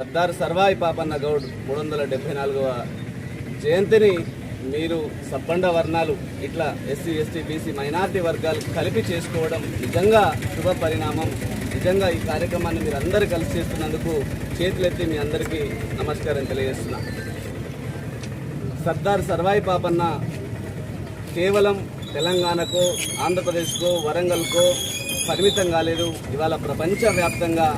సర్దార్ సర్వాయి పాపన్న గౌడ్ మూడు వందల డెబ్బై నాలుగవ జయంతిని మీరు సబ్బండ వర్ణాలు ఇట్లా ఎస్సీ ఎస్టీ బీసీ మైనార్టీ వర్గాలు కలిపి చేసుకోవడం నిజంగా శుభ పరిణామం. నిజంగా ఈ కార్యక్రమాన్ని మీరు అందరూ కలిసి చేస్తున్నందుకు చేతులెత్తి మీ అందరికీ నమస్కారం తెలియజేస్తున్నా. సర్దార్ సర్వాయి పాపన్న కేవలం తెలంగాణకో ఆంధ్రప్రదేశ్కో వరంగల్కో పరిమితం కాలేదు. ఇవాళ ప్రపంచవ్యాప్తంగా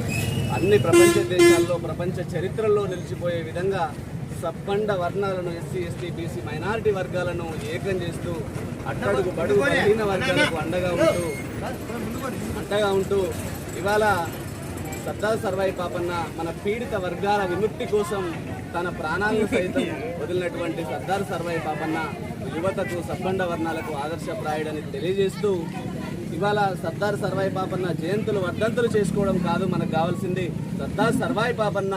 అన్ని ప్రపంచ దేశాల్లో ప్రపంచ చరిత్రలో నిలిచిపోయే విధంగా సబ్బండ వర్ణాలను ఎస్సీ ఎస్టీ బీసీ మైనారిటీ వర్గాలను ఏకం చేస్తూ అట్టడుగు బడుగు బలహీన వర్గాలకు అండగా ఉంటూ అండగా ఉంటూ ఇవాళ సర్దార్ సర్వాయి పాపన్న మన పీడిత వర్గాల విముక్తి కోసం తన ప్రాణాలను సైతం వదిలినటువంటి సర్దార్ సర్వాయి పాపన్న యువతకు సబ్బండ వర్ణాలకు ఆదర్శప్రాయుడని తెలియజేస్తూ ఇవాళ సర్దార్ సర్వాయి పాపన్న జయంతులు వర్ధంతులు చేసుకోవడం కాదు మనకు కావాల్సింది సర్దార్ సర్వాయి పాపన్న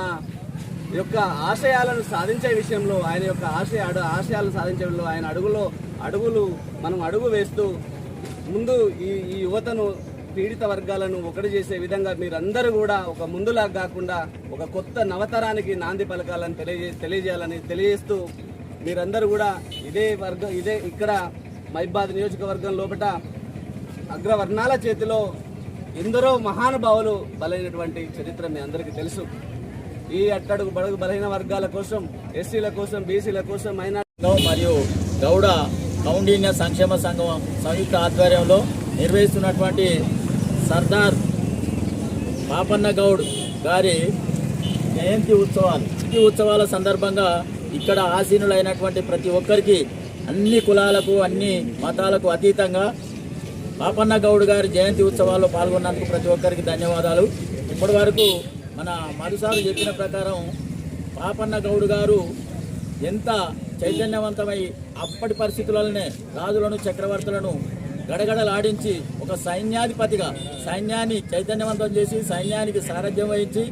యొక్క ఆశయాలను సాధించే విషయంలో ఆయన యొక్క ఆశయ అడు ఆశయాలను సాధించే విషయంలో ఆయన అడుగులో అడుగులు మనం అడుగు వేస్తూ ముందు ఈ ఈ యువతను పీడిత వర్గాలను ఒకటి చేసే విధంగా మీరందరూ కూడా ఒక ముందులా కాకుండా ఒక కొత్త నవతరానికి నాంది పలకాలని తెలియజే తెలియజేయాలని తెలియజేస్తూ మీరందరూ కూడా ఇదే వర్గం ఇదే ఇక్కడ మైబాద్ నియోజకవర్గం లోపల అగ్రవర్ణాల చేతిలో ఎందరో మహానుభావులు బలైనటువంటి చరిత్ర మీ అందరికీ తెలుసు. ఈ అట్టడుగు బడుగు బలహీన వర్గాల కోసం ఎస్సీల కోసం బీసీల కోసం మైనార్టీ మరియు గౌడ కౌండిన్య సంక్షేమ సంఘం సంయుక్త ఆధ్వర్యంలో నిర్వహిస్తున్నటువంటి సర్దార్ పాపన్న గౌడ్ గారి జయంతి ఉత్సవాలు. ఈ ఉత్సవాల సందర్భంగా ఇక్కడ ఆసీనులైనటువంటి ప్రతి ఒక్కరికి అన్ని కులాలకు అన్ని మతాలకు అతీతంగా పాపన్న గౌడ్ గారి జయంతి ఉత్సవాల్లో పాల్గొన్నందుకు ప్రతి ఒక్కరికి ధన్యవాదాలు. ఇప్పటి వరకు మన మరుసారు చెప్పిన ప్రకారం పాపన్న గౌడ్ గారు ఎంత చైతన్యవంతమై అప్పటి పరిస్థితులనే రాజులను చక్రవర్తులను గడగడలాడించి ఒక సైన్యాధిపతిగా సైన్యాన్ని చైతన్యవంతం చేసి సైన్యానికి సారథ్యం వహించి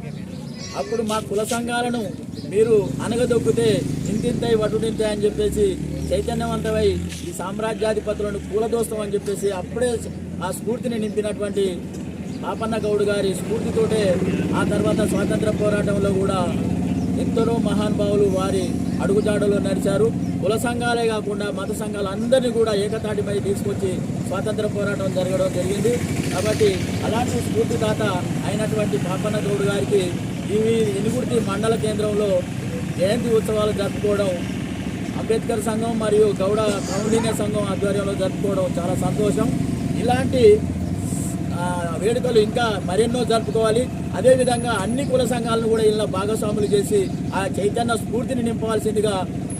అప్పుడు మా కుల సంఘాలను మీరు అనగదొక్కితే ఇంతింతై వటుడింతే అని చెప్పేసి చైతన్యవంతమై ఈ సామ్రాజ్యాధిపతులను కూలదోస్తాం అని చెప్పేసి అప్పుడే ఆ స్ఫూర్తిని నింపినటువంటి పాపన్న గౌడ్ గారి స్ఫూర్తితోటే ఆ తర్వాత స్వాతంత్ర పోరాటంలో కూడా ఎందరో మహానుభావులు వారి అడుగుజాడలో నడిచారు. కుల సంఘాలే కాకుండా మత సంఘాలు అందరినీ కూడా ఏకతాటిపై తీసుకొచ్చి స్వాతంత్ర పోరాటం జరగడం జరిగింది. కాబట్టి అలాంటి స్ఫూర్తిదాత అయినటువంటి పాపన్న గౌడ్ గారికి ఈ ఎనుగుర్తి మండల కేంద్రంలో జయంతి ఉత్సవాలు జరుపుకోవడం అంబేద్కర్ సంఘం మరియు గౌడ కౌండిన్య సంఘం ఆధ్వర్యంలో జరుపుకోవడం చాలా సంతోషం. ఇలాంటి వేడుకలు ఇంకా మరెన్నో జరుపుకోవాలి. అదేవిధంగా అన్ని కుల సంఘాలను కూడా ఇలా భాగస్వాములు చేసి ఆ చైతన్య స్ఫూర్తిని నింపవలసిందిగా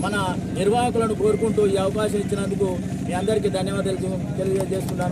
మన నిర్వాహకులను కోరుకుంటూ ఈ అవకాశం ఇచ్చినందుకు మీ అందరికీ ధన్యవాదాలు తెలియజేస్తున్నాను.